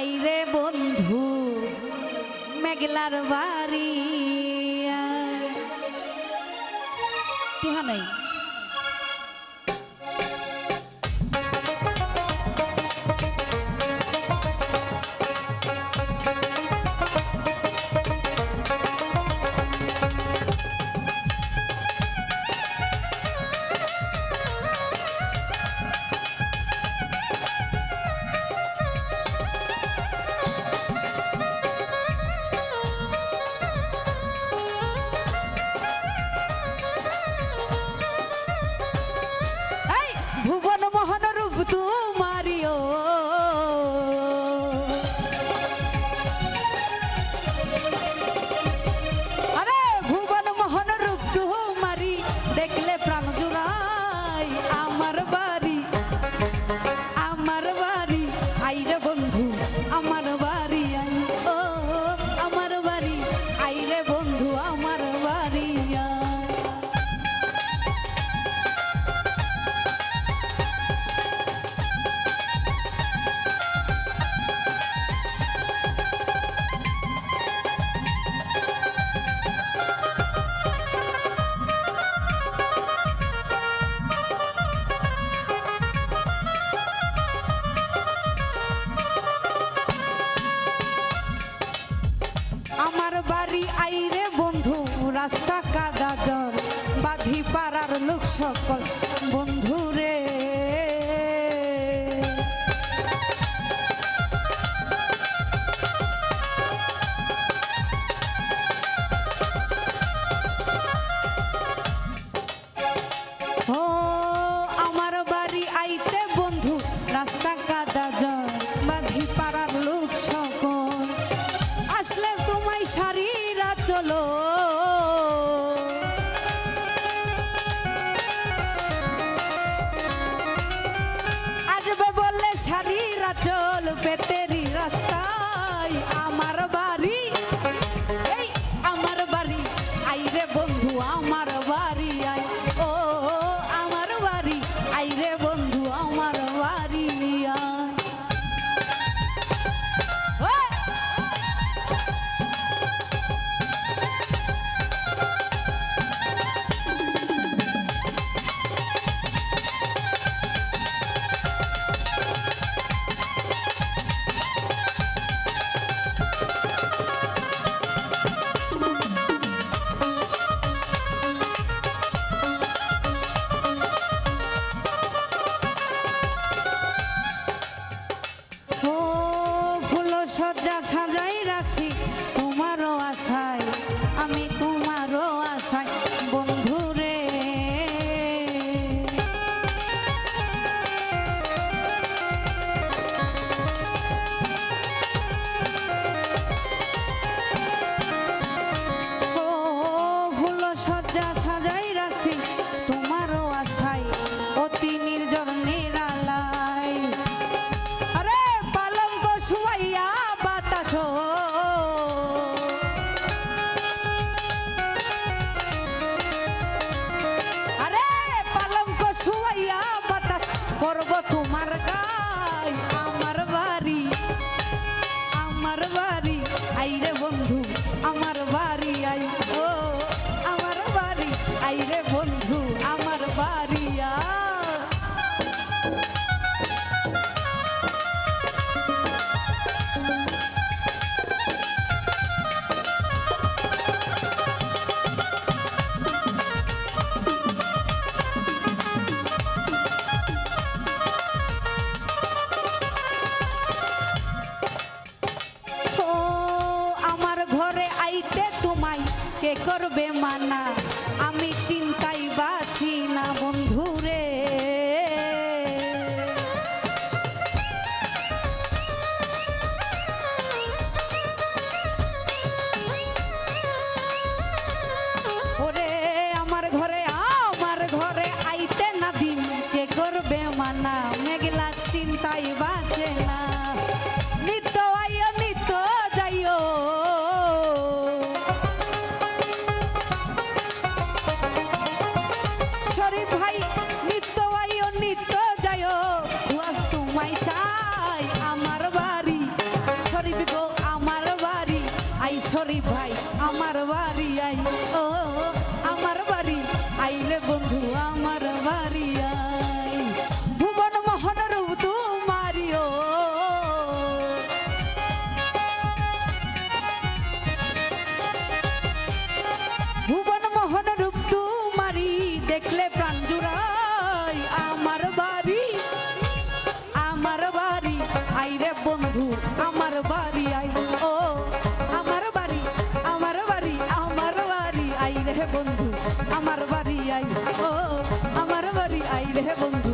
আইরে বন্ধু মেঘলার বাড়ি কেহ নয় বাইরে রাস্তা কাদা জল বাঁধি পাড়ার লোক সকল। চোল পেতে সজ্জা সাজাই রাখছি তোমারও আশায় আমি তুমি তোমার গা করবে মানা। আমি চিন্তাই বাঁচি না বন্ধুরে ওরে, আমার ঘরে আমার ঘরে আইতে না দিন। কে করবে মানা? আমার বাড়ি আই ও আমার বাড়ি আইলে বন্ধু।